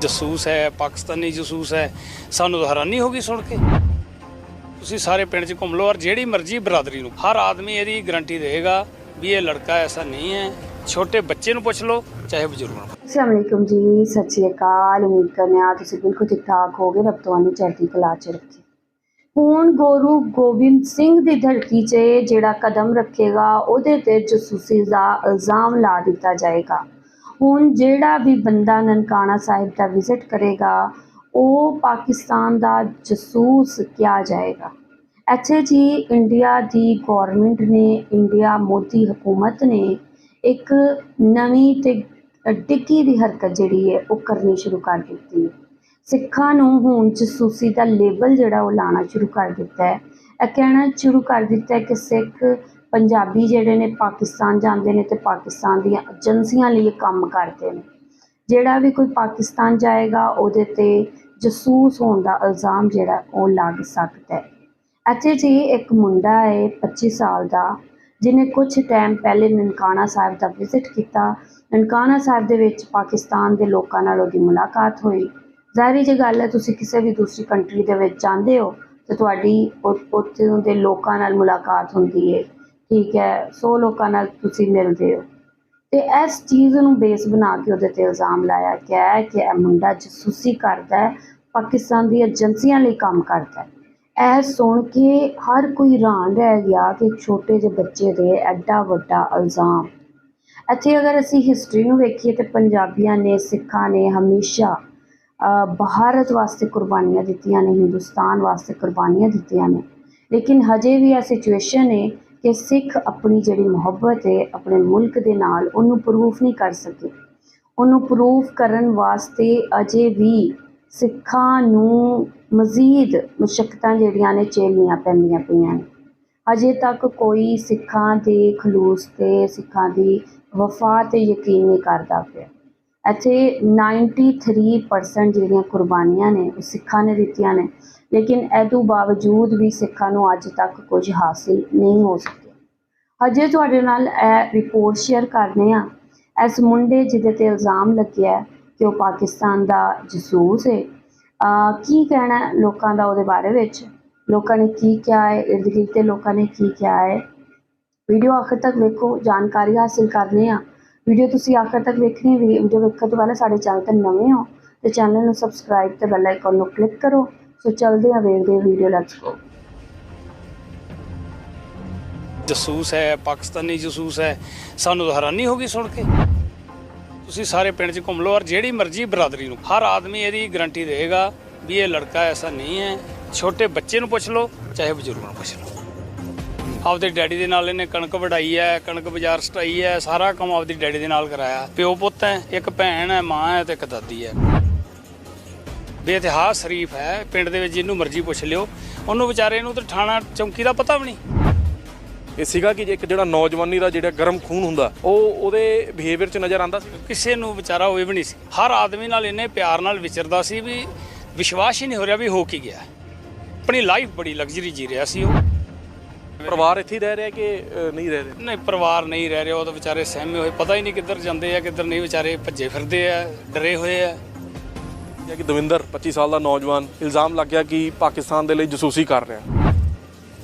ਜਸੂਸ ਹੈ, ਪਾਕਿਸਤਾਨੀ ਜਸੂਸ ਹੈ, ਸਾਨੂੰ ਤਾਂ ਹੈਰਾਨੀ ਹੋ ਗਈ ਸੁਣ ਕੇ। ਤੁਸੀਂ ਸਾਰੇ ਪਿੰਡ 'ਚ ਘੁੰਮ ਲਓ ਔਰ ਜਿਹੜੀ ਮਰਜ਼ੀ ਬਰਾਦਰੀ ਨੂੰ, ਹਰ ਆਦਮੀ ਇਹਦੀ ਗਾਰੰਟੀ ਦੇਗਾ ਵੀ ਇਹ ਲੜਕਾ ਐਸਾ ਨਹੀਂ ਹੈ। ਛੋਟੇ ਬੱਚੇ ਨੂੰ ਪੁੱਛ ਲਓ, ਚਾਹੇ ਬਜ਼ੁਰਗ ਨੂੰ। ਅਸਲਾਮ ਅਲੈਕੁਮ ਜੀ, ਸਤਿ ਸ਼੍ਰੀ ਅਕਾਲ, ਉਮੀਦ ਕਰਨੇ ਆ ਤੁਸੀਂ ਬਿਲਕੁਲ ਠੀਕ ਠਾਕ ਹੋਗੇ ਰੱਬ ਤੁਹਾਨੂੰ ਚੜ੍ਹਦੀ ਕਲਾ ਚ ਰੱਖੇ। ਹੁਣ ਗੁਰੂ ਗੋਬਿੰਦ ਸਿੰਘ ਦੀ ਧਰਤੀ 'ਚ ਜਿਹੜਾ ਕਦਮ ਰੱਖੇਗਾ, ਉਹਦੇ ਤੇ ਜਸੂਸੀ ਦਾ ਇਲਜ਼ਾਮ ਲਾ ਦਿੱਤਾ ਜਾਏਗਾ। ਹੁਣ ਜਿਹੜਾ ਵੀ ਬੰਦਾ ਨਨਕਾਣਾ ਸਾਹਿਬ ਦਾ ਵਿਜ਼ਿਟ ਕਰੇਗਾ, ਉਹ ਪਾਕਿਸਤਾਨ ਦਾ ਜਸੂਸ ਕਿਹਾ ਜਾਏਗਾ? ਇੱਥੇ ਜੀ ਇੰਡੀਆ ਦੀ ਗਵਰਨਮੈਂਟ ਨੇ, ਇੰਡੀਆ ਮੋਦੀ ਹਕੂਮਤ ਨੇ ਇੱਕ ਨਵੀਂ ਤੇ ਡਿੱਗੀ ਦੀ ਹਰਕਤ ਜਿਹੜੀ ਹੈ, ਉਹ ਕਰਨੀ ਸ਼ੁਰੂ ਕਰ ਦਿੱਤੀ ਹੈ। ਸਿੱਖਾਂ ਨੂੰ ਹੁਣ ਜਸੂਸੀ ਦਾ ਲੇਬਲ ਜਿਹੜਾ ਉਹ ਲਾਣਾ ਸ਼ੁਰੂ ਕਰ ਦਿੱਤਾ ਹੈ। ਇਹ ਕਹਿਣਾ ਸ਼ੁਰੂ ਕਰ ਦਿੱਤਾ ਹੈ ਕਿ ਸਿੱਖ ਪੰਜਾਬੀ ਜਿਹੜੇ ਨੇ ਪਾਕਿਸਤਾਨ ਜਾਂਦੇ ਨੇ ਤੇ ਪਾਕਿਸਤਾਨ ਦੀਆਂ ਏਜੰਸੀਆਂ ਲਈ ਕੰਮ ਕਰਦੇ ਨੇ। ਜਿਹੜਾ ਵੀ ਕੋਈ ਪਾਕਿਸਤਾਨ ਜਾਏਗਾ, ਉਹਦੇ ਤੇ ਜਸੂਸ ਹੋਣ ਦਾ ਇਲਜ਼ਾਮ ਜਿਹੜਾ, ਉਹ ਲੱਗ ਸਕਦਾ ਹੈ। ਇੱਥੇ ਜੀ ਇੱਕ ਮੁੰਡਾ ਹੈ 25 ਸਾਲ ਦਾ, ਜਿਹਨੇ ਕੁਝ ਟਾਈਮ ਪਹਿਲੇ ਨਨਕਾਣਾ ਸਾਹਿਬ ਦਾ ਵਿਜ਼ਿਟ ਕੀਤਾ। ਨਨਕਾਣਾ ਸਾਹਿਬ ਦੇ ਵਿੱਚ ਪਾਕਿਸਤਾਨ ਦੇ ਲੋਕਾਂ ਨਾਲ ਉਹਦੀ ਮੁਲਾਕਾਤ ਹੋਈ। ਜ਼ਾਹਰੀ ਜਿਹੀ ਗੱਲ ਹੈ, ਤੁਸੀਂ ਕਿਸੇ ਵੀ ਦੂਸਰੀ ਕੰਟਰੀ ਦੇ ਵਿੱਚ ਜਾਂਦੇ ਹੋ, ਤੇ ਤੁਹਾਡੀ ਉ- ਉੱਥੇ ਦੇ ਲੋਕਾਂ ਨਾਲ ਮੁਲਾਕਾਤ ਹੁੰਦੀ ਹੈ। ਠੀਕ ਹੈ ਸੌ ਲੋਕਾਂ ਨਾਲ ਤੁਸੀਂ ਮਿਲਦੇ ਹੋ। ਤੇ ਇਸ ਚੀਜ਼ ਨੂੰ ਬੇਸ ਬਣਾ ਕੇ ਉਹਦੇ ਤੇ ਇਲਜ਼ਾਮ ਲਾਇਆ ਗਿਆ ਹੈ ਕਿ ਇਹ ਮੁੰਡਾ ਜਸੂਸੀ ਕਰਦਾ ਹੈ ਪਾਕਿਸਤਾਨ ਦੀ ਏਜੰਸੀਆਂ ਲਈ ਕੰਮ ਕਰਦਾ ਹੈ। ਇਹ ਸੁਣ ਕੇ ਹਰ ਕੋਈ ਹੈਰਾਨ ਰਹਿ ਗਿਆ ਕਿ ਛੋਟੇ ਜਿਹੇ ਬੱਚੇ ਦੇ ਐਡਾ ਵੱਡਾ ਇਲਜ਼ਾਮ। ਇੱਥੇ ਅਗਰ ਅਸੀਂ ਹਿਸਟਰੀ ਨੂੰ ਵੇਖੀਏ ਤੇ ਪੰਜਾਬੀਆਂ ਨੇ ਸਿੱਖਾਂ ਨੇ ਹਮੇਸ਼ਾ ਅ, ਭਾਰਤ ਵਾਸਤੇ ਕੁਰਬਾਨੀਆਂ ਦਿੱਤੀਆਂ ਨੇ ਹਿੰਦੁਸਤਾਨ ਵਾਸਤੇ ਕੁਰਬਾਨੀਆਂ ਦਿੱਤੀਆਂ ਨੇ। ਲੇਕਿਨ ਹਜੇ ਵੀ ਇਹ ਸਿਚੁਏਸ਼ਨ ਹੈ ਕਿ ਸਿੱਖ ਆਪਣੀ ਜਿਹੜੀ ਮੁਹੱਬਤ ਹੈ, ਆਪਣੇ ਮੁਲਕ ਦੇ ਨਾਲ ਉਹਨੂੰ ਪ੍ਰੂਫ ਨਹੀਂ ਕਰ ਸਕੇ। ਉਹਨੂੰ ਪ੍ਰੂਫ ਕਰਨ ਵਾਸਤੇ ਅਜੇ ਵੀ ਸਿੱਖਾਂ ਨੂੰ ਮਜ਼ੀਦ ਮੁਸ਼ਕਲਾਂ ਜਿਹੜੀਆਂ ਨੇ ਝੇਲਣੀਆਂ ਪੈਂਦੀਆਂ ਪਈਆਂ ਨੇ। ਅਜੇ ਤੱਕ ਕੋਈ ਸਿੱਖਾਂ ਦੇ ਖਲੂਸ ਤੇ ਸਿੱਖਾਂ ਦੀ ਵਫਾ ਤੇ ਯਕੀਨ ਨਹੀਂ ਕਰਦਾ ਪਿਆ। ਇੱਥੇ 93% ਜਿਹੜੀਆਂ ਕੁਰਬਾਨੀਆਂ ਨੇ, ਉਹ ਸਿੱਖਾਂ ਨੇ ਦਿੱਤੀਆਂ ਨੇ। ਲੇਕਿਨ ਇਹ ਤੋਂ ਬਾਵਜੂਦ ਵੀ ਸਿੱਖਾਂ ਨੂੰ ਅੱਜ ਤੱਕ ਕੁਝ ਹਾਸਿਲ ਨਹੀਂ ਹੋ ਸਕਿਆ। ਅਜੇ ਤੁਹਾਡੇ ਨਾਲ ਇਹ ਰਿਪੋਰਟ ਸ਼ੇਅਰ ਕਰਨੇ ਆ। ਇਸ ਮੁੰਡੇ ਜਿਹਦੇ ਤੇ ਇਲਜ਼ਾਮ ਲੱਗਿਆ ਕਿ ਉਹ ਪਾਕਿਸਤਾਨ ਦਾ ਜਸੂਸ ਹੈ ਕੀ ਕਹਿਣਾ ਲੋਕਾਂ ਦਾ ਉਹਦੇ ਬਾਰੇ ਵਿੱਚ? ਲੋਕਾਂ ਨੇ ਕੀ ਕਿਹਾ ਹੈ? ਇਰਦ ਗਿਰਦ ਦੇ ਲੋਕਾਂ ਨੇ ਕੀ ਕਿਹਾ ਹੈ? ਵੀਡੀਓ ਆਖਰ ਤੱਕ ਵੇਖੋ, ਜਾਣਕਾਰੀ ਹਾਸਿਲ ਕਰਨੇ ਆ। ਵੀਡੀਓ ਤੁਸੀਂ ਆਖਰ ਤੱਕ ਵੇਖਣੀ ਵੀਡੀਓ ਵੇਖਣ ਤੋਂ ਪਹਿਲਾਂ ਸਾਡੇ ਚੈਨਲ ਤੇ ਨਵੇਂ ਹੋ, ਤੇ ਚੈਨਲ ਨੂੰ ਸਬਸਕ੍ਰਾਈਬ ਤੇ ਬੈਲ ਆਈਕਨ ਨੂੰ ਕਲਿੱਕ ਕਰੋ। ਸੋ ਚੱਲਦੇ ਆ ਵੇਖਦੇ ਵੀਡੀਓ ਲੈਟਸ ਗੋ ਜਸੂਸ ਹੈ, ਪਾਕਿਸਤਾਨੀ ਜਸੂਸ ਹੈ। ਸਾਨੂੰ ਤਾਂ ਹੈਰਾਨੀ ਹੋ ਗਈ ਸੁਣ ਕੇ। ਤੁਸੀਂ ਸਾਰੇ ਪਿੰਡ 'ਚ ਘੁੰਮ ਲਓ ਔਰ ਜਿਹੜੀ ਮਰਜ਼ੀ ਬਰਾਦਰੀ ਨੂੰ। ਹਰ ਆਦਮੀ ਇਹਦੀ ਗਰੰਟੀ ਦੇਗਾ ਵੀ ਇਹ ਲੜਕਾ ਐਸਾ ਨਹੀਂ ਹੈ। ਛੋਟੇ ਬੱਚੇ ਨੂੰ ਪੁੱਛ ਲਓ, ਚਾਹੇ ਬਜ਼ੁਰਗ ਨੂੰ ਪੁੱਛ ਲਓ। ਆਪਦੇ ਡੈਡੀ ਦੇ ਨਾਲ ਇਹਨੇ ਕਣਕ ਵਢਾਈ ਹੈ, ਕਣਕ ਬਾਜ਼ਾਰ ਸਟਾਈ ਹੈ, ਸਾਰਾ ਕੰਮ ਆਪਦੇ ਡੈਡੀ ਦੇ ਨਾਲ ਕਰਾਇਆ। ਪਿਓ ਪੁੱਤ ਹੈ, ਇੱਕ ਭੈਣ ਹੈ, ਮਾਂ ਹੈ ਤੇ ਇੱਕ ਦਾਦੀ ਹੈ। ਬੇਇਤਿਹਾਸ ਸ਼ਰੀਫ ਹੈ ਪਿੰਡ ਦੇ ਵਿੱਚ ਜਿਹਨੂੰ ਮਰਜ਼ੀ ਪੁੱਛ ਲਿਓ। ਉਹਨੂੰ ਵਿਚਾਰੇ ਨੂੰ ਤਾਂ ਥਾਣਾ ਚੌਂਕੀ ਦਾ ਪਤਾ ਵੀ ਨਹੀਂ। ਇਹ ਸੀਗਾ ਕਿ ਇੱਕ ਜਿਹੜਾ ਨੌਜਵਾਨੀ ਦਾ ਜਿਹੜਾ ਗਰਮ ਖੂਨ ਹੁੰਦਾ ਉਹ ਉਹਦੇ ਬਿਹੇਵੀਅਰ 'ਚ ਨਜ਼ਰ ਆਂਦਾ ਸੀ? ਕਿਸੇ ਨੂੰ ਵਿਚਾਰਾ ਹੋਏ ਵੀ ਨਹੀਂ ਸੀ। ਹਰ ਆਦਮੀ ਨਾਲ ਇੰਨੇ ਪਿਆਰ ਨਾਲ ਵਿਚਰਦਾ ਸੀ ਵੀ ਵਿਸ਼ਵਾਸ ਹੀ ਨਹੀਂ ਹੋ ਰਿਹਾ ਵੀ ਹੋ ਕੀ ਗਿਆ। ਆਪਣੀ ਲਾਈਫ ਬੜੀ ਲਗਜ਼ਰੀ ਜੀ ਰਿਹਾ ਸੀ ਉਹ। ਪਰਿਵਾਰ ਇੱਥੇ ਹੀ ਰਹਿ ਰਿਹਾ ਕਿ ਨਹੀਂ ਰਹਿ ਰਿਹਾ? ਨਹੀਂ ਪਰਿਵਾਰ ਨਹੀਂ ਰਹਿ ਰਿਹਾ। ਉਹ ਤਾਂ ਵਿਚਾਰੇ ਸਹਿਮੇ ਹੋਏ। ਪਤਾ ਹੀ ਨਹੀਂ ਕਿੱਧਰ ਜਾਂਦੇ ਆ ਕਿੱਧਰ ਨਹੀਂ। ਵਿਚਾਰੇ ਭੱਜੇ ਫਿਰਦੇ ਆ ਡਰੇ ਹੋਏ ਆ। ਕਿ ਦਵਿੰਦਰ 25 ਸਾਲ ਦਾ ਨੌਜਵਾਨ ਇਲਜ਼ਾਮ ਲੱਗ ਗਿਆ ਕਿ ਪਾਕਿਸਤਾਨ ਦੇ ਲਈ ਜਸੂਸੀ ਕਰ ਰਿਹਾ।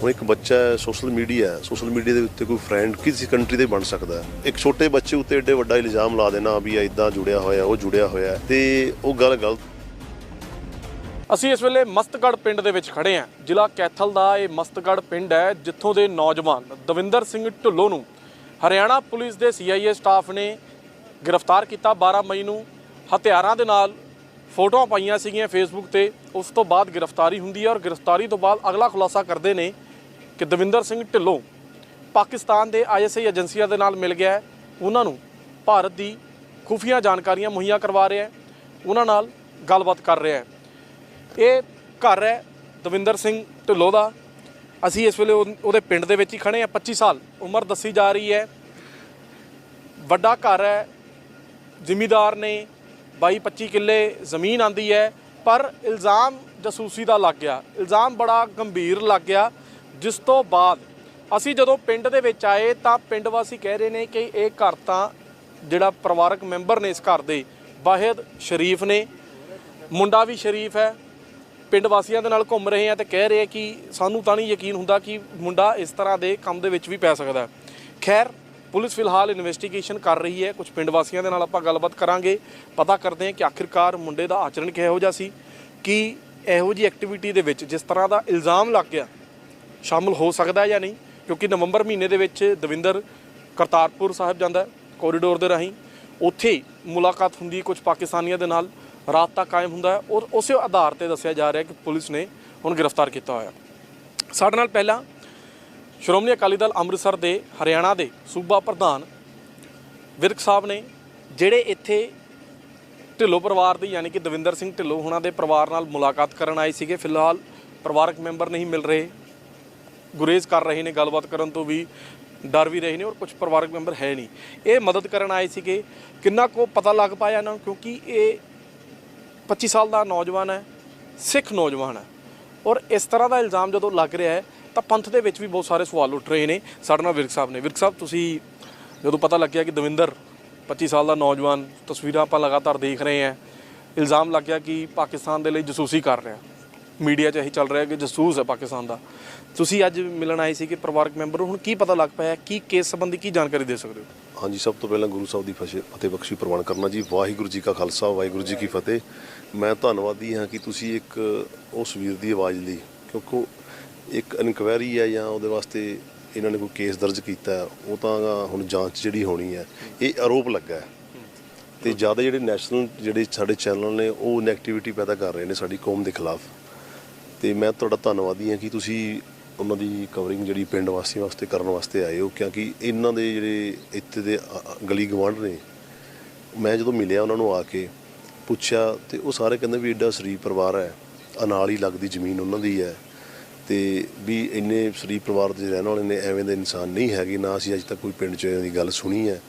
ਹੁਣ ਇੱਕ ਬੱਚਾ ਹੈ ਸੋਸ਼ਲ ਮੀਡੀਆ ਹੈ। ਸੋਸ਼ਲ ਮੀਡੀਆ ਦੇ ਉੱਤੇ ਕੋਈ ਫਰੈਂਡ ਕਿਸੇ ਕੰਟਰੀ ਦੇ ਬਣ ਸਕਦਾ ਹੈ? ਇੱਕ ਛੋਟੇ ਬੱਚੇ ਉੱਤੇ ਏਡੇ ਵੱਡਾ ਇਲਜ਼ਾਮ ਲਾ ਦੇਣਾ ਵੀ ਇਦਾਂ ਜੁੜਿਆ ਹੋਇਆ ਉਹ ਜੁੜਿਆ ਹੋਇਆ ਤੇ ਉਹ ਗੱਲ ਗਲਤ ਅਸੀਂ ਇਸ ਵੇਲੇ ਮਸਤਗੜ ਪਿੰਡ ਦੇ ਵਿੱਚ ਖੜੇ ਹਾਂ। ਜ਼ਿਲ੍ਹਾ ਕੈਥਲ ਦਾ ਇਹ ਮਸਤਗੜ ਪਿੰਡ ਹੈ ਜਿੱਥੋਂ ਦੇ ਨੌਜਵਾਨ ਦਵਿੰਦਰ ਸਿੰਘ ਢਿੱਲੋਂ ਨੂੰ ਹਰਿਆਣਾ ਪੁਲਿਸ ਦੇ ਸੀਆਈਏ ਸਟਾਫ ਨੇ ਗ੍ਰਿਫਤਾਰ ਕੀਤਾ 12 ਮਈ ਨੂੰ। ਹਥਿਆਰਾਂ ਦੇ ਨਾਲ ਫੋਟੋਆਂ ਪਾਈਆਂ ਸੀਗੀਆਂ ਫੇਸਬੁੱਕ ਤੇ, ਉਸ ਤੋਂ ਬਾਅਦ ਗ੍ਰਿਫਤਾਰੀ ਹੁੰਦੀ ਹੈ ਔਰ ਗ੍ਰਿਫਤਾਰੀ ਤੋਂ ਬਾਅਦ ਅਗਲਾ ਖੁਲਾਸਾ ਕਰਦੇ ਨੇ ਕਿ ਦਵਿੰਦਰ ਸਿੰਘ ਢਿੱਲੋਂ ਪਾਕਿਸਤਾਨ ਦੇ ਆਈਐਸਆਈ ਏਜੰਸੀਆਂ ਦੇ ਨਾਲ ਮਿਲ ਗਿਆ ਉਹਨਾਂ ਨੂੰ ਭਾਰਤ ਦੀ ਖੁਫੀਆ ਜਾਣਕਾਰੀਆਂ ਮੁਹੱਈਆ ਕਰਵਾ ਰਿਹਾ ਹੈ। ਉਹਨਾਂ ਨਾਲ ਗੱਲਬਾਤ ਕਰ ਰਿਹਾ ਹੈ। ਇਹ ਘਰ ਹੈ ਦਵਿੰਦਰ ਸਿੰਘ ਢਿੱਲੋਂ ਦਾ। ਅਸੀਂ ਇਸ ਵੇਲੇ ਉਹ- ਉਹਦੇ ਪਿੰਡ ਦੇ ਵਿੱਚ ਹੀ ਖੜੇ ਆ 25 ਸਾਲ ਉਮਰ ਦੱਸੀ ਜਾ ਰਹੀ ਹੈ। ਵੱਡਾ ਘਰ ਹੈ। ਜ਼ਿਮੀਦਾਰ ਨੇ 22 25 ਕਿੱਲੇ ਜ਼ਮੀਨ ਆਂਦੀ ਹੈ, ਪਰ ਇਲਜ਼ਾਮ ਜਸੂਸੀ ਦਾ ਲੱਗ ਗਿਆ। ਇਲਜ਼ਾਮ ਬੜਾ ਗੰਭੀਰ ਲੱਗ ਗਿਆ। ਜਿਸ ਤੋਂ ਬਾਅਦ ਅਸੀਂ ਜਦੋਂ ਪਿੰਡ ਦੇ ਵਿੱਚ ਆਏ ਤਾਂ ਪਿੰਡ ਵਾਸੀ ਕਹਿ ਰਹੇ ਨੇ ਕਿ ਇਹ ਘਰ ਤਾਂ ਜਿਹੜਾ ਪਰਿਵਾਰਕ ਮੈਂਬਰ ਨੇ ਇਸ ਘਰ ਦੇ, ਵਾਹਿਦ ਸ਼ਰੀਫ ਨੇ। ਮੁੰਡਾ ਵੀ ਸ਼ਰੀਫ ਹੈ। ਪਿੰਡ ਵਾਸੀਆਂ ਦੇ ਨਾਲ ਘੁੰਮ ਰਹੇ ਆ ਤੇ ਕਹਿ ਰਹੇ ਕਿ ਸਾਨੂੰ ਤਾਂ ਨਹੀਂ ਯਕੀਨ ਹੁੰਦਾ ਕਿ ਮੁੰਡਾ ਇਸ ਤਰ੍ਹਾਂ ਦੇ ਕੰਮ ਦੇ ਵਿੱਚ ਵੀ ਪੈ ਸਕਦਾ। ਖੈਰ ਪੁਲਿਸ ਫਿਲਹਾਲ ਇਨਵੈਸਟੀਗੇਸ਼ਨ ਕਰ ਰਹੀ ਹੈ। ਕੁਝ ਪਿੰਡ ਵਾਸੀਆਂ ਦੇ ਨਾਲ ਆਪਾਂ ਗੱਲਬਾਤ ਕਰਾਂਗੇ। ਪਤਾ ਕਰਦੇ ਹਾਂ ਕਿ ਆਖਿਰਕਾਰ ਮੁੰਡੇ ਦਾ ਆਚਰਣ ਕਿਹੋ ਜਿਹਾ ਸੀ, ਕਿ ਇਹੋ ਜੀ ਐਕਟੀਵਿਟੀ ਦੇ ਵਿੱਚ ਜਿਸ ਤਰ੍ਹਾਂ ਦਾ ਇਲਜ਼ਾਮ ਲੱਗ ਗਿਆ, ਸ਼ਾਮਲ ਹੋ ਸਕਦਾ ਜਾਂ ਨਹੀਂ? ਕਿਉਂਕਿ ਨਵੰਬਰ ਮਹੀਨੇ ਦੇ ਵਿੱਚ ਦਵਿੰਦਰ ਕਰਤਾਰਪੁਰ ਸਾਹਿਬ ਜਾਂਦਾ ਕੋਰੀਡੋਰ ਦੇ ਰਾਹੀਂ। ਉੱਥੇ ਮੁਲਾਕਾਤ ਹੁੰਦੀ ਹੈ ਕੁਝ ਪਾਕਿਸਤਾਨੀਆਂ ਦੇ ਨਾਲ ਰਾਬਤਾ ਕਾਇਮ ਹੁੰਦਾ ਹੈ ਔਰ ਉਸੇ ਆਧਾਰ ਤੇ ਦੱਸਿਆ ਜਾ ਰਿਹਾ ਕਿ ਪੁਲਿਸ ਨੇ ਹੁਣ ਗ੍ਰਿਫਤਾਰ ਕੀਤਾ ਹੋਇਆ। ਸਾਡੇ ਨਾਲ ਪਹਿਲਾਂ ਸ਼੍ਰੋਮਣੀ ਅਕਾਲੀ ਦਲ ਅੰਮ੍ਰਿਤਸਰ ਦੇ ਹਰਿਆਣਾ ਦੇ ਸੂਬਾ ਪ੍ਰਧਾਨ ਵਿਰਕ ਸਾਹਿਬ ਨੇ ਜਿਹੜੇ ਇੱਥੇ ਢਿੱਲੋਂ ਪਰਿਵਾਰ ਦੀ, ਯਾਨੀ ਕਿ ਦਵਿੰਦਰ ਸਿੰਘ ਢਿੱਲੋਂ ਹੁਣਾਂ ਦੇ ਪਰਿਵਾਰ ਨਾਲ ਮੁਲਾਕਾਤ ਕਰਨ ਆਏ ਸੀਗੇ। ਫਿਲਹਾਲ ਪਰਿਵਾਰਕ ਮੈਂਬਰ ਨਹੀਂ ਮਿਲ ਰਹੇ। ਗੁਰੇਜ਼ ਕਰ ਰਹੇ ਨੇ, ਗੱਲਬਾਤ ਕਰਨ ਤੋਂ ਵੀ ਡਰ ਵੀ ਰਹੇ ਨੇ ਔਰ ਕੁਝ ਪਰਿਵਾਰਕ ਮੈਂਬਰ ਹੈ ਨਹੀਂ। ਇਹ ਮਦਦ ਕਰਨ ਆਏ ਸੀਗੇ। ਕਿੰਨਾ ਕੋ ਪਤਾ ਲੱਗ ਪਾਇਆ ਇਹਨਾਂ ਕਿਉਂਕਿ ਇਹ 25 ਸਾਲ ਦਾ ਨੌਜਵਾਨ ਹੈ, ਸਿੱਖ ਨੌਜਵਾਨ ਹੈ। ਔਰ ਇਸ ਤਰ੍ਹਾਂ ਦਾ ਇਲਜ਼ਾਮ ਜਦੋਂ ਲੱਗ ਰਿਹਾ ਹੈ ਤਾਂ ਪੰਥ ਦੇ ਵਿੱਚ ਵੀ ਬਹੁਤ ਸਾਰੇ ਸਵਾਲ ਉੱਠ ਰਹੇ ਨੇ। ਸਾਡੇ ਨਾਲ ਵਿਰਕ ਸਾਹਿਬ ਨੇ। ਵਿਰਕ ਸਾਹਿਬ, ਤੁਸੀਂ ਜਦੋਂ ਪਤਾ ਲੱਗਿਆ ਕਿ ਦਵਿੰਦਰ 25 ਸਾਲ ਦਾ ਨੌਜਵਾਨ, ਤਸਵੀਰਾਂ ਆਪਾਂ ਲਗਾਤਾਰ ਦੇਖ ਰਹੇ ਹਾਂ। ਇਲਜ਼ਾਮ ਲੱਗ ਗਿਆ ਕਿ ਪਾਕਿਸਤਾਨ ਦੇ ਲਈ ਜਸੂਸੀ ਕਰ ਰਿਹਾ। ਮੀਡੀਆ 'ਚ ਇਹੀ ਚੱਲ ਰਿਹਾ ਕਿ ਜਸੂਸ ਹੈ ਪਾਕਿਸਤਾਨ ਦਾ। ਤੁਸੀਂ ਅੱਜ ਮਿਲਣ ਆਏ ਸੀ ਕਿ ਪਰਿਵਾਰਕ ਮੈਂਬਰ ਨੂੰ ਹੁਣ ਕੀ ਪਤਾ ਲੱਗ ਪਿਆ ਕੀ ਕੇਸ ਸੰਬੰਧੀ ਕੀ ਜਾਣਕਾਰੀ ਦੇ ਸਕਦੇ ਹੋ? ਹਾਂਜੀ, ਸਭ ਤੋਂ ਪਹਿਲਾਂ ਗੁਰੂ ਸਾਹਿਬ ਦੀ ਫਸ਼ੇ- ਫਤਿਹ ਬਖਸ਼ੀ ਪ੍ਰਵਾਨ ਕਰਨਾ ਜੀ। ਵਾਹਿਗੁਰੂ ਜੀ ਕਾ ਖਾਲਸਾ, ਵਾਹਿਗੁਰੂ ਜੀ ਕੀ ਫਤਿਹ। ਮੈਂ ਧੰਨਵਾਦੀ ਹਾਂ ਕਿ ਤੁਸੀਂ ਇੱਕ ਉਸ ਵੀਰ ਦੀ ਆਵਾਜ਼ ਲਈ, ਕਿਉਂਕਿ ਇੱਕ ਇਨਕੁਆਇਰੀ ਹੈ ਜਾਂ ਉਹਦੇ ਵਾਸਤੇ ਇਹਨਾਂ ਨੇ ਕੋਈ ਕੇਸ ਦਰਜ ਕੀਤਾ ਉਹ ਤਾਂ ਹੁਣ ਜਾਂਚ ਜਿਹੜੀ ਹੋਣੀ ਹੈ, ਇਹ ਆਰੋਪ ਲੱਗਾ ਹੈ। ਤੇ ਜ਼ਿਆਦਾ ਜਿਹੜੇ ਨੈਸ਼ਨਲ ਜਿਹੜੇ ਸਾਡੇ ਚੈਨਲ ਨੇ, ਉਹ ਨੈਗੇਟਿਵਿਟੀ ਪੈਦਾ ਕਰ ਰਹੇ ਨੇ ਸਾਡੀ ਕੌਮ ਦੇ ਖਿਲਾਫ। ਤੇ ਮੈਂ ਤੁਹਾਡਾ ਧੰਨਵਾਦੀ ਹਾਂ ਕਿ ਤੁਸੀਂ ਉਹਨਾਂ ਦੀ ਕਵਰਿੰਗ ਜਿਹੜੀ ਪਿੰਡ ਵਾਸੀਆਂ ਵਾਸਤੇ ਕਰਨ ਵਾਸਤੇ ਆਏ ਹੋ, ਕਿਉਂਕਿ ਇਹਨਾਂ ਦੇ ਜਿਹੜੇ ਇੱਥੇ ਦੇ ਗਲੀ ਗਵਾਂਢ ਨੇ, ਮੈਂ ਜਦੋਂ ਮਿਲਿਆ ਉਹਨਾਂ ਨੂੰ ਆ ਕੇ, ਪੁੱਛਿਆ ਤੇ ਉਹ ਸਾਰੇ ਕਹਿੰਦੇ ਵੀ ਐਡਾ ਸਰੀਰ ਪਰਿਵਾਰ ਹੈ, ਅਨਾਲ ਹੀ ਲੱਗਦੀ ਜ਼ਮੀਨ ਉਹਨਾਂ ਦੀ ਹੈ। ਤੇ ਵੀ ਇੰਨੇ ਸ਼ਰੀਫ ਪਰਿਵਾਰ ਦੇ ਰਹਿਣ ਵਾਲੇ ਨੇ, ਐਵੇਂ ਦੇ ਇਨਸਾਨ ਨਹੀਂ ਹੈਗੇ, ਨਾ ਅਸੀਂ ਅੱਜ ਤੱਕ ਕੋਈ ਪਿੰਡ 'ਚ ਇਹਨਾਂ ਦੀ ਗੱਲ ਸੁਣੀ ਹੈ।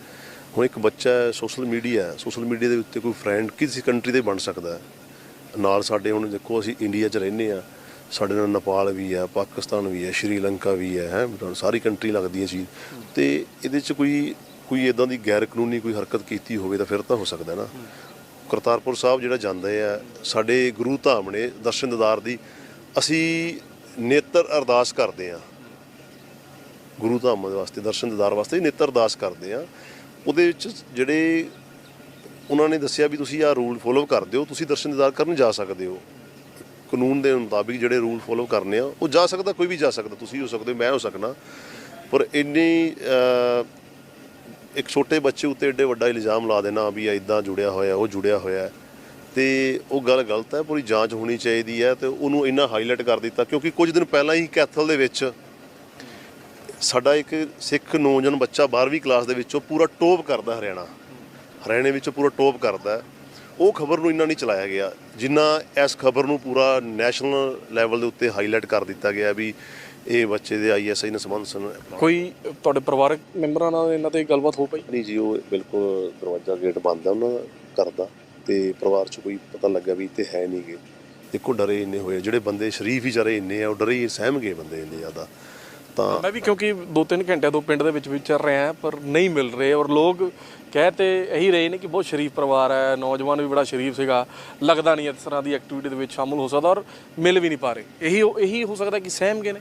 ਹੁਣ ਇੱਕ ਬੱਚਾ ਸੋਸ਼ਲ ਮੀਡੀਆ ਸੋਸ਼ਲ ਮੀਡੀਆ ਦੇ ਉੱਤੇ ਕੋਈ ਫਰੈਂਡ ਕਿਸੇ ਕੰਟਰੀ ਦੇ ਬਣ ਸਕਦਾ ਨਾਲ ਸਾਡੇ ਹੁਣ ਦੇਖੋ ਅਸੀਂ ਇੰਡੀਆ 'ਚ ਰਹਿੰਦੇ ਆ ਸਾਡੇ ਨਾਲ ਨੇਪਾਲ ਵੀ ਆ ਪਾਕਿਸਤਾਨ ਵੀ ਹੈ, ਸ਼੍ਰੀਲੰਕਾ ਵੀ ਹੈ ਹੈ ਸਾਰੀ ਕੰਟਰੀ ਲੱਗਦੀ ਹੈ ਚੀਜ਼। ਤੇ ਇਹਦੇ 'ਚ ਕੋਈ ਕੋਈ ਇਦਾਂ ਦੀ ਗੈਰ ਕਾਨੂੰਨੀ ਕੋਈ ਹਰਕਤ ਕੀਤੀ ਹੋਵੇ ਤਾਂ ਫਿਰ ਤਾਂ ਹੋ ਸਕਦਾ ਨਾ। ਕਰਤਾਰਪੁਰ ਸਾਹਿਬ ਜਿਹੜਾ ਜਾਂਦੇ ਆ ਸਾਡੇ ਗੁਰੂ ਧਾਮ ਨੇ ਦਰਸ਼ਨ ਦਿਦਾਰ ਦੀ, ਅਸੀਂ ਨੇਤਰ ਅਰਦਾਸ ਕਰਦੇ ਆ ਗੁਰੂ ਧਾਮ ਦੇ ਵਾਸਤੇ ਦਰਸ਼ਨ ਦਿਦਾਰ ਵਾਸਤੇ ਨੇਤਰ ਅਰਦਾਸ ਕਰਦੇ ਆ ਉਹਦੇ ਵਿੱਚ ਜਿਹੜੇ ਉਹਨਾਂ ਨੇ ਦੱਸਿਆ ਵੀ ਤੁਸੀਂ ਆਹ ਰੂਲ ਫੋਲੋ ਕਰਦੇ ਹੋ ਤੁਸੀਂ ਦਰਸ਼ਨ ਦਿਦਾਰ ਕਰਨ ਜਾ ਸਕਦੇ ਹੋ। ਕਾਨੂੰਨ ਦੇ ਮੁਤਾਬਿਕ ਜਿਹੜੇ ਰੂਲ ਫੋਲੋ ਕਰਨੇ ਆ ਉਹ ਜਾ ਸਕਦਾ ਕੋਈ ਵੀ ਜਾ ਸਕਦਾ ਤੁਸੀਂ ਹੋ ਸਕਦੇ ਹੋ, ਮੈਂ ਹੋ ਸਕਦਾ। ਪਰ ਇੰਨੀ ਇੱਕ ਛੋਟੇ ਬੱਚੇ ਉੱਤੇ ਏਡੇ ਵੱਡਾ ਇਲਜ਼ਾਮ ਲਾ ਦੇਣਾ ਵੀ ਇਦਾਂ ਜੁੜਿਆ ਹੋਇਆ ਉਹ ਜੁੜਿਆ ਹੋਇਆ ਤੇ ਉਹ ਗੱਲ ਗਲਤ ਹੈ ਪੂਰੀ ਜਾਂਚ ਹੋਣੀ ਚਾਹੀਦੀ ਹੈ ਤੇ ਉਹਨੂੰ ਇੰਨਾ ਹਾਈਲਾਈਟ ਕਰ ਦਿੱਤਾ ਕਿਉਂਕਿ ਕੁਝ ਦਿਨ ਪਹਿਲਾਂ ਹੀ ਕੈਥਲ ਦੇ ਵਿੱਚ ਸਾਡਾ ਇੱਕ ਸਿੱਖ ਨੌਜਵਾਨ ਬੱਚਾ 12ਵੀਂ ਕਲਾਸ ਦੇ ਵਿੱਚੋਂ ਪੂਰਾ ਟੋਪ ਕਰਦਾ ਹਰਿਆਣਾ। ਹਰਿਆਣੇ ਵਿੱਚੋਂ ਪੂਰਾ ਟੋਪ ਕਰਦਾ। ਉਹ ਖਬਰ ਨੂੰ ਇੰਨਾ ਨਹੀਂ ਚਲਾਇਆ ਗਿਆ ਜਿੰਨਾ ਇਸ ਖਬਰ ਨੂੰ ਪੂਰਾ ਨੈਸ਼ਨਲ ਲੈਵਲ ਦੇ ਉੱਤੇ ਹਾਈਲਾਈਟ ਕਰ ਦਿੱਤਾ ਗਿਆ ਵੀ ਇਹ ਬੱਚੇ ਦੇ ਆਈਐਸਆਈ ਨਾਲ ਸੰਬੰਧ ਸਨ। ਕੋਈ ਤੁਹਾਡੇ ਪਰਿਵਾਰਕ ਮੈਂਬਰਾਂ ਨਾਲ ਇਹਨਾਂ ਤੇ ਗੱਲਬਾਤ ਹੋ ਪਈ? ਨਹੀਂ ਜੀ ਉਹ ਬਿਲਕੁਲ ਦਰਵਾਜ਼ਾ ਗੇਟ ਬੰਦ ਹੈ ਉਹਨਾਂ ਦਾ ਘਰ ਦਾ ਤੇ ਪਰਿਵਾਰ 'ਚ ਕੋਈ ਪਤਾ ਲੱਗਾ ਵੀ ਤੇ ਹੈ ਨਹੀਂਗੇ ਦੇਖੋ ਡਰੇ ਇੰਨੇ ਹੋਏ ਜਿਹੜੇ ਬੰਦੇ ਸ਼ਰੀਫ ਹੀ ਜਰੇ ਇੰਨੇ ਆ ਉਹ ਡਰੇ ਹੀ ਸਹਿਮ ਗਏ ਬੰਦੇ ਇੰਨੇ ਜ਼ਿਆਦਾ। ਤਾਂ ਮੈਂ ਵੀ ਕਿਉਂਕਿ 2-3 ਘੰਟਿਆਂ ਤੋਂ ਪਿੰਡ ਦੇ ਵਿੱਚ ਵਿਚਰ ਰਿਹਾ ਪਰ ਨਹੀਂ ਮਿਲ ਰਹੇ। ਔਰ ਲੋਕ ਕਹਿ ਤੇ ਇਹੀ ਰਹੇ ਨੇ ਕਿ ਬਹੁਤ ਸ਼ਰੀਫ ਪਰਿਵਾਰ ਹੈ ਨੌਜਵਾਨ ਵੀ ਬੜਾ ਸ਼ਰੀਫ ਸੀਗਾ। ਲੱਗਦਾ ਨਹੀਂ ਇਸ ਤਰ੍ਹਾਂ ਦੀ ਐਕਟੀਵਿਟੀ ਦੇ ਵਿੱਚ ਸ਼ਾਮਲ ਹੋ ਸਕਦਾ ਔਰ ਮਿਲ ਵੀ ਨਹੀਂ ਪਾ ਰਹੇ। ਇਹੀ ਇਹੀ ਹੋ ਸਕਦਾ ਕਿ ਸਹਿਮ ਗਏ ਨੇ।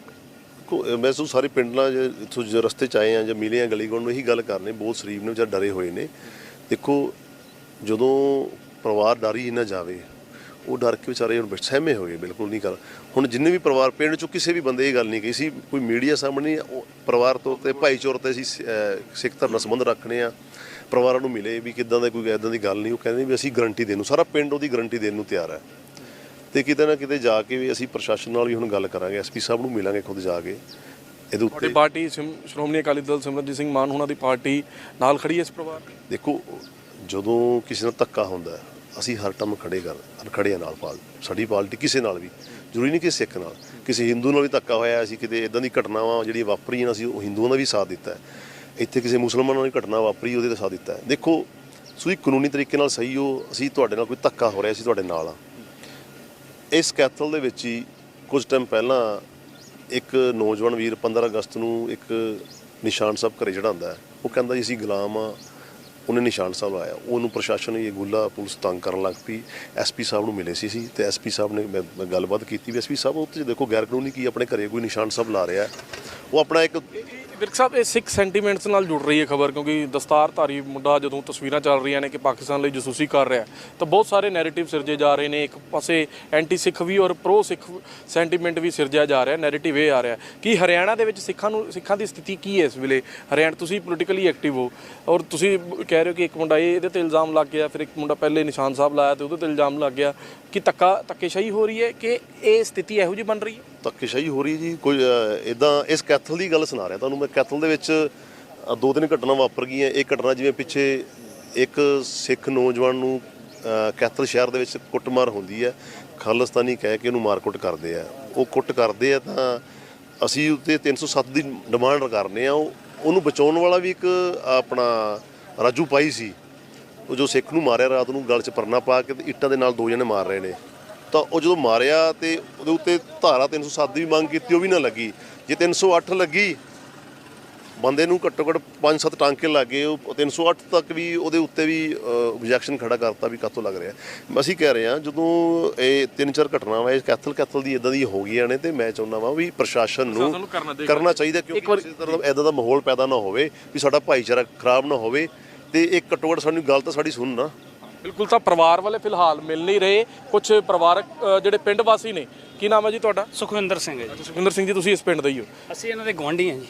ਕੋ- ਮੈਂ ਸੋ ਸਾਰੇ ਪਿੰਡ ਨਾਲ ਜੇ ਇੱਥੋਂ ਜੋ ਰਸਤੇ ਚ ਆਏ ਆ ਜਾਂ ਮਿਲੇ ਆ ਗਲੀ ਗੋਣ ਨੂੰ ਇਹੀ ਗੱਲ ਕਰਨੇ ਬਹੁਤ ਸ਼ਰੀਫ ਨੇ ਵਿਚਾਰ ਡਰੇ ਹੋਏ ਨੇ। ਦੇਖੋ ਜਦੋਂ ਪਰਿਵਾਰ ਡਰ ਨਾ ਜਾਵੇ। ਉਹ ਡਰ ਕੇ ਵਿਚਾਰੇ ਹੁਣ ਸਹਿਮੇ ਹੋਏ ਬਿਲਕੁਲ ਨਹੀਂ ਕਰ ਹੁਣ ਜਿੰਨੇ ਵੀ ਪਰਿਵਾਰ ਪਿੰਡ ਚੋਂ ਕਿਸੇ ਵੀ ਬੰਦੇ ਇਹ ਗੱਲ ਨਹੀਂ ਕਹੀ ਸੀ ਕੋਈ ਮੀਡੀਆ ਸਾਹਮਣੇ ਪਰਿਵਾਰ ਤੋਂ ਤੇ ਭਾਈਚਾਰੇ ਤੇ ਅਸੀਂ ਸਿੱਖ ਧਰਮ ਨਾਲ ਸੰਬੰਧ ਰੱਖਣੇ ਆ। ਪਰਿਵਾਰਾਂ ਨੂੰ ਮਿਲੇ ਵੀ ਕਿਦਾਂ ਦਾ ਕੋਈ ਇਦਾਂ ਦੀ ਗੱਲ ਨਹੀਂ ਉਹ ਕਹਿੰਦੇ ਵੀ ਅਸੀਂ ਗਰੰਟੀ ਦੇਣ ਨੂੰ ਸਾਰਾ ਪਿੰਡ ਉਹਦੀ ਗਰੰਟੀ ਦੇਣ ਨੂੰ ਤਿਆਰ ਹੈ। ਤੇ ਕਿਤੇ ਨਾ ਕਿਤੇ ਜਾ ਕੇ ਵੀ ਅਸੀਂ ਪ੍ਰਸ਼ਾਸਨ ਨਾਲ ਵੀ ਹੁਣ ਗੱਲ ਕਰਾਂਗੇ ਐਸਪੀ ਸਾਹਿਬ ਨੂੰ ਮਿਲਾਂਗੇ ਖੁਦ ਜਾ ਕੇ। ਇਹਦੇ ਉੱਤੇ ਪਾਰਟੀ ਸ਼੍ਰੋਮਣੀ ਅਕਾਲੀ ਦਲ ਸਿਮਰਨਜੀਤ ਸਿੰਘ ਮਾਨ ਉਹਨਾਂ ਦੀ ਪਾਰਟੀ ਨਾਲ ਖੜੀ ਹੈ ਇਸ ਪਰਿਵਾਰ? ਦੇਖੋ ਜਦੋਂ ਕਿਸੇ ਨਾਲ ਧੱਕਾ ਹੁੰਦਾ ਹੈ, ਅਸੀਂ ਹਰ ਟਾਈਮ ਖੜੇ ਕਰ ਖੜੇ ਆ ਨਾਲ ਪਾਲ, ਸਾਡੀ ਪਾਰਟੀ ਕਿਸੇ ਨਾਲ ਵੀ, ਜ਼ਰੂਰੀ ਨਹੀਂ ਕਿ ਸਿੱਖ ਨਾਲ। ਕਿਸੇ ਹਿੰਦੂ ਨਾਲ ਵੀ ਧੱਕਾ ਹੋਇਆ ਅਸੀਂ ਕਿਤੇ ਇਦਾਂ ਦੀ ਘਟਨਾਵਾਂ ਜਿਹੜੀ ਵਾਪਰੀਆਂ ਅਸੀਂ ਉਹ ਹਿੰਦੂਆਂ ਦਾ ਵੀ ਸਾਥ ਦਿੱਤਾ ਇੱਥੇ ਕਿਸੇ ਮੁਸਲਮਾਨਾਂ ਨਾਲ ਵੀ ਘਟਨਾ ਵਾਪਰੀ, ਉਹਦੇ ਦਾ ਸਾਥ ਦਿੱਤਾ ਹੈ। ਦੇਖੋ ਤੁਸੀਂ ਕਾਨੂੰਨੀ ਤਰੀਕੇ ਨਾਲ ਸਹੀ ਹੋ, ਅਸੀਂ ਤੁਹਾਡੇ ਨਾਲ ਕੋਈ ਧੱਕਾ ਹੋ ਰਿਹਾ, ਅਸੀਂ ਤੁਹਾਡੇ ਨਾਲ ਆ ਇਸ ਕੈਥਲ ਦੇ ਵਿੱਚ ਹੀ ਕੁਝ ਟਾਈਮ ਪਹਿਲਾਂ ਇੱਕ ਨੌਜਵਾਨ ਵੀਰ 15 ਅਗਸਤ ਨੂੰ ਇੱਕ ਨਿਸ਼ਾਨ ਸਾਹਿਬ ਘਰੇ ਚੜਾਉਂਦਾ ਹੈ। ਉਹ ਕਹਿੰਦਾ ਜੀ, ਅਸੀਂ ਗੁਲਾਮ ਆ ਉਹਨੇ ਨਿਸ਼ਾਨ ਸਾਹਿਬ ਲਾਇਆ ਉਹਨੂੰ ਪ੍ਰਸ਼ਾਸਨ ਇਹ ਗੁੱਲਾ ਪੁਲਿਸ ਤੰਗ ਕਰਨ ਲੱਗ ਪਈ। ਐਸਪੀ ਸਾਹਿਬ ਨੂੰ ਮਿਲੇ ਸੀ ਸੀ ਤੇ ਐਸਪੀ ਸਾਹਿਬ ਨੇ ਮੈਂ ਗੱਲਬਾਤ ਕੀਤੀ ਵੀ ਐਸਪੀ ਸਾਹਿਬ ਉੱਥੇ ਦੇਖੋ ਗੈਰ ਕਾਨੂੰਨੀ ਕੀ ਆਪਣੇ ਘਰੇ ਕੋਈ ਨਿਸ਼ਾਨ ਸਾਹਿਬ ਲਾ ਰਿਹਾ। ਉਹ ਆਪਣਾ ਇੱਕ ਵਿਰਕ ਸਾਹਿਬ, ਇਹ ਸਿੱਖ ਸੈਂਟੀਮੈਂਟਸ ਨਾਲ ਜੁੜ ਰਹੀ ਹੈ ਖਬਰ, ਕਿਉਂਕਿ ਦਸਤਾਰਧਾਰੀ ਮੁੰਡਾ ਜਦੋਂ ਤਸਵੀਰਾਂ ਚੱਲ ਰਹੀਆਂ ਨੇ ਕਿ ਪਾਕਿਸਤਾਨ ਲਈ ਜਸੂਸੀ ਕਰ ਰਿਹਾ ਤਾਂ ਬਹੁਤ ਸਾਰੇ ਨੈਰੇਟਿਵ ਸਿਰਜੇ ਜਾ ਰਹੇ ਨੇ। ਇੱਕ ਪਾਸੇ ਐਂਟੀ ਸਿੱਖ ਵੀ ਔਰ ਪ੍ਰੋ ਸਿੱਖ ਸੈਂਟੀਮੈਂਟ ਵੀ ਸਿਰਜਿਆ ਜਾ ਰਿਹਾ ਨੈਰੇਟਿਵ ਇਹ ਆ ਰਿਹਾ। ਕਿ ਹਰਿਆਣਾ ਦੇ ਵਿੱਚ ਸਿੱਖਾਂ ਨੂੰ, ਸਿੱਖਾਂ ਦੀ ਸਥਿਤੀ ਕੀ ਹੈ ਇਸ ਵੇਲੇ? ਹਰਿਆਣਾ, ਤੁਸੀਂ ਪੋਲੀਟੀਕਲੀ ਐਕਟਿਵ ਹੋ ਔਰ ਤੁਸੀਂ ਕਹਿ ਰਹੇ ਹੋ ਕਿ ਇੱਕ ਮੁੰਡਾ ਇਹ, ਇਹਦੇ ਤੇ ਇਲਜ਼ਾਮ ਲੱਗ ਗਿਆ, ਫਿਰ ਇੱਕ ਮੁੰਡਾ ਪਹਿਲੇ ਨਿਸ਼ਾਨ ਸਾਹਿਬ ਲਾਇਆ ਤੇ ਉਹਦੇ ਤੇ ਇਲਜ਼ਾਮ ਲੱਗ ਗਿਆ। ਕਿ ਧੱਕਾ, ਧੱਕੇਸ਼ਾਹੀ ਹੋ ਰਹੀ ਹੈ ਕਿ ਇਹ ਸਥਿਤੀ ਇਹੋ ਜਿਹੀ ਬਣ ਰਹੀ ਹੈ? ਧੱਕੇਸ਼ਾਹੀ ਹੋ ਰਹੀ ਜੀ। ਕੋਈ ਇਦਾਂ ਇਸ ਕੈਥਲ ਦੀ ਗੱਲ ਸੁਣਾ ਰਿਹਾ, ਤੁਹਾਨੂੰ ਮੈਂ ਕੈਥਲ ਦੇ ਵਿੱਚ ਦੋ ਤਿੰਨ ਘਟਨਾ ਵਾਪਰ ਗਈਆਂ। ਇਹ ਘਟਨਾ ਜਿਵੇਂ ਪਿੱਛੇ ਇੱਕ ਸਿੱਖ ਨੌਜਵਾਨ ਨੂੰ ਕੈਥਲ ਸ਼ਹਿਰ ਦੇ ਵਿੱਚ ਕੁੱਟਮਾਰ ਹੁੰਦੀ ਹੈ। ਖਾਲਿਸਤਾਨੀ ਕਹਿ ਕੇ ਉਹਨੂੰ ਮਾਰਕੁੱਟ ਕਰਦੇ ਆ। ਉਹ ਕੁੱਟ ਕਰਦੇ ਆ ਤਾਂ ਅਸੀਂ ਉੱਤੇ 307 ਦੀ ਡਿਮਾਂਡ ਕਰਨੇ ਆ। ਉਹ, ਉਹਨੂੰ ਬਚਾਉਣ ਵਾਲਾ ਵੀ ਇੱਕ, ਆਪਣਾ ਰਾਜੂ ਪਾਈ ਸੀ। ਉਹ ਜੋ ਸਿੱਖ ਨੂੰ ਮਾਰਿਆ ਰਾਤ ਨੂੰ, ਗਲ 'ਚ ਪਰਨਾ ਪਾ ਕੇ ਤੇ ਇੱਟਾਂ ਦੇ ਨਾਲ ਦੋ ਜਣੇ ਮਾਰ ਰਹੇ ਨੇ। ਤਾਂ ਉਹ ਜਦੋਂ ਮਾਰਿਆ ਤੇ ਉਹਦੇ ਉੱਤੇ ਧਾਰਾ 307 ਦੀ ਵੀ ਮੰਗ ਕੀਤੀ, ਉਹ ਵੀ ਨਾ ਲੱਗੀ। ਜੇ 308 ਲੱਗੀ ਬੰਦੇ ਨੂੰ ਘੱਟੋ ਘੱਟ 5-7 ਟਾਂਕੇ ਲੱਗੇ ਉਹ 308 ਤੱਕ ਵੀ ਉਹਦੇ ਉੱਤੇ ਵੀ ਆਬਜੈਕਸ਼ਨ ਖੜਾ ਕਰਤਾ ਵੀ ਕਾਤੋਂ ਲੱਗ ਰਿਹਾ। ਅਸੀਂ ਕਹਿ ਰਹੇ ਹਾਂ ਜਦੋਂ ਇਹ ਤਿੰਨ ਚਾਰ ਘਟਨਾਵਾਂ ਇਹ ਕੈਥਲ ਕੈਥਲ ਦੀ ਇਦਾਂ ਦੀ ਹੋ ਗਈਆਂ ਨੇ ਤੇ ਮੈਂ ਚਾਹੁੰਦਾ ਵਾਂ ਵੀ ਪ੍ਰਸ਼ਾਸਨ ਨੂੰ ਕਰਨਾ ਚਾਹੀਦਾ। ਕਿਉਂਕਿ ਕਿਸੇ ਤਰ੍ਹਾਂ ਦਾ ਇਦਾਂ ਦਾ ਮਾਹੌਲ ਪੈਦਾ ਨਾ ਹੋਵੇ ਵੀ ਸਾਡਾ ਭਾਈਚਾਰਾ ਖਰਾਬ ਨਾ ਹੋਵੇ ਤੇ ਇੱਕ ਘੱਟੋ ਘੱਟ ਸਾਨੂੰ ਗੱਲ ਤਾਂ ਸਾਡੀ ਸੁਣ ਨਾ। ਬਿਲਕੁਲ ਤਾਂ ਪਰਿਵਾਰ ਵਾਲੇ ਫਿਲਹਾਲ ਮਿਲ ਨਹੀਂ ਰਹੇ। ਕੁਝ ਪਰਿਵਾਰਕ ਜਿਹੜੇ ਪਿੰਡ ਵਾਸੀ ਨੇ ਕੀ ਨਾਮ ਹੈ ਜੀ ਤੁਹਾਡਾ? ਸੁਖਵਿੰਦਰ ਸਿੰਘ ਹੈ ਜੀ। ਸੁਖਿੰਦਰ ਸਿੰਘ ਜੀ ਤੁਸੀਂ ਇਸ ਪਿੰਡ ਦੇ ਹੀ ਹੋ। ਅਸੀਂ ਇਹਨਾਂ ਦੇ ਗੁਆਂਢੀ ਹਾਂ ਜੀ।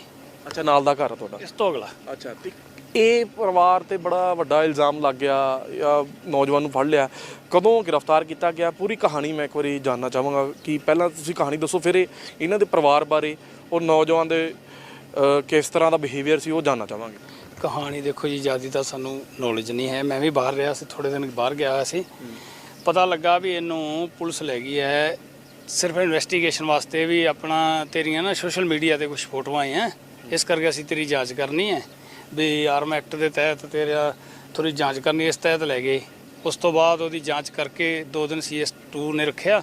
ਅੱਛਾ ਨਾਲ ਦਾ ਘਰ ਆ ਤੁਹਾਡਾ? ਇਸ ਤੋਂ ਅਗਲਾ। ਅੱਛਾ ਤੇ ਇਹ ਪਰਿਵਾਰ ਤੇ ਬੜਾ ਵੱਡਾ ਇਲਜ਼ਾਮ ਲੱਗ ਗਿਆ ਜਾਂ ਨੌਜਵਾਨ ਨੂੰ ਫੜ ਲਿਆ। ਕਦੋਂ ਗ੍ਰਿਫਤਾਰ ਕੀਤਾ ਗਿਆ? ਪੂਰੀ ਕਹਾਣੀ ਮੈਂ ਇੱਕ ਵਾਰੀ ਜਾਨਣਾ ਚਾਹਾਂਗਾ ਕਿ ਪਹਿਲਾਂ ਤੁਸੀਂ ਕਹਾਣੀ ਦੱਸੋ ਫਿਰ ਇਹ ਇਹਨਾਂ ਦੇ ਪਰਿਵਾਰ ਬਾਰੇ ਔਰ ਨੌਜਵਾਨ ਦੇ ਕਿਸ ਤਰ੍ਹਾਂ ਦਾ ਬਿਹੇਵੀਅਰ ਸੀ ਉਹ ਜਾਨਣਾ ਚਾਹਾਂਗੇ। ਕਹਾਣੀ ਦੇਖੋ ਜੀ ਜ਼ਿਆਦਾ ਤਾਂ ਸਾਨੂੰ ਨੌਲੇਜ ਨਹੀਂ ਹੈ। ਮੈਂ ਵੀ ਬਾਹਰ ਰਿਹਾ ਸੀ ਥੋੜੇ ਦਿਨ ਬਾਹਰ ਗਿਆ ਹੋਇਆ ਸੀ। ਪਤਾ ਲੱਗਾ ਵੀ ਇਹਨੂੰ ਪੁਲਿਸ ਲੈ ਗਈ ਹੈ। ਸਿਰਫ ਇਨਵੈਸਟੀਗੇਸ਼ਨ ਵਾਸਤੇ ਵੀ ਆਪਣਾ ਤੇਰੀਆਂ ਨਾ ਸੋਸ਼ਲ ਮੀਡੀਆ ਤੇ ਕੁਝ ਫੋਟੋਆਂ ਆਈਆਂ। ਇਸ ਕਰਕੇ ਅਸੀਂ ਤੇਰੀ ਜਾਂਚ ਕਰਨੀ ਹੈ ਵੀ ਆਰਮ ਐਕਟ ਦੇ ਤਹਿਤ ਤੇਰਾ ਥੋੜੀ ਜਾਂਚ ਕਰਨੀ ਇਸ ਤਹਿਤ ਲੈ ਗਏ। ਉਸ ਤੋਂ ਬਾਅਦ ਉਹਦੀ ਜਾਂਚ ਕਰਕੇ ਦੋ ਦਿਨ ਸੀਐਸ 2 ਨੇ ਰੱਖਿਆ।